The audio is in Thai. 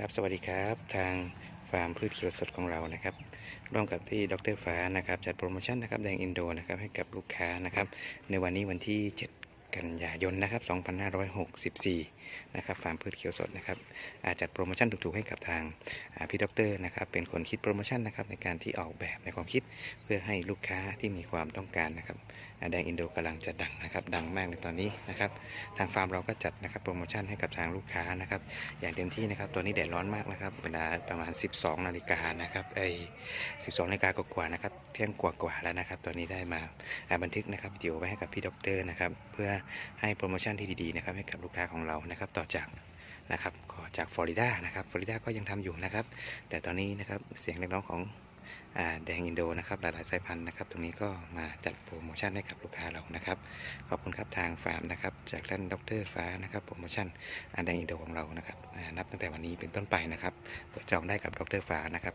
ครับสวัสดีครับทางฟาร์มพืชเขียวสดของเรานะครับร่วมกับที่ดรฟ้านะครับจัดโปรโมชั่นนะครับแดงอินโดนะครับให้กับลูกค้านะครับในวันนี้วันที่ 7 กันยายนนะครับ 2564 นะครับ ฟาร์มพืชเขียวสดนะครับอาจัดโปรโมชั่นถูกๆให้กับทางอ่าพี่ดรนะครับ เป็นคนคิดโปรโมชั่นนะครับในการที่ออกแบบในความคิดเพื่อให้ลูกค้าที่มีความต้องการนะครับ แดงอินโดกำลังจะดังนะครับ ดังมากในตอนนี้นะครับ ทางฟาร์มเราก็จัดนะครับโปรโมชั่นให้กับทางลูกค้านะครับ อย่างเต็มที่นะครับตัวนี้แดดร้อนมากนะครับ เวลาประมาณ 12 นาฬิกานะครับไอ้12นาฬิกากว่าๆนะครับ เที่ยงกว่าๆแล้วนะครับตัวนี้ได้มาอ่าบันทึกนะครับวิดีโอไว้ให้กับพี่ด็อกเตอร์นะครับ เพื่อให้โปรโมชั่นที่ดีๆนะครับให้กับลูกค้าของเรานะครับต่อจากนะครับขอจากฟลอริดานะครับฟลอริดาก็ยังทำอยู่นะครับ แต่ตอนนี้นะครับเสียงเรียกร้องของอ่าแดงอินโดนะครับหลายๆสายพันธุ์นะครับ ตรงนี้ก็มาจัดโปรโมชั่นให้กับลูกค้าเรานะครับ ขอบคุณครับทางฟาร์มนะครับ จากท่านดรฟ้านะครับโปรโมชั่นอันแดงอินโดของเรานะครับนับตั้งแต่วันนี้เป็นต้นไปนะครับเปิดจองได้กับดรฟ้านะครับ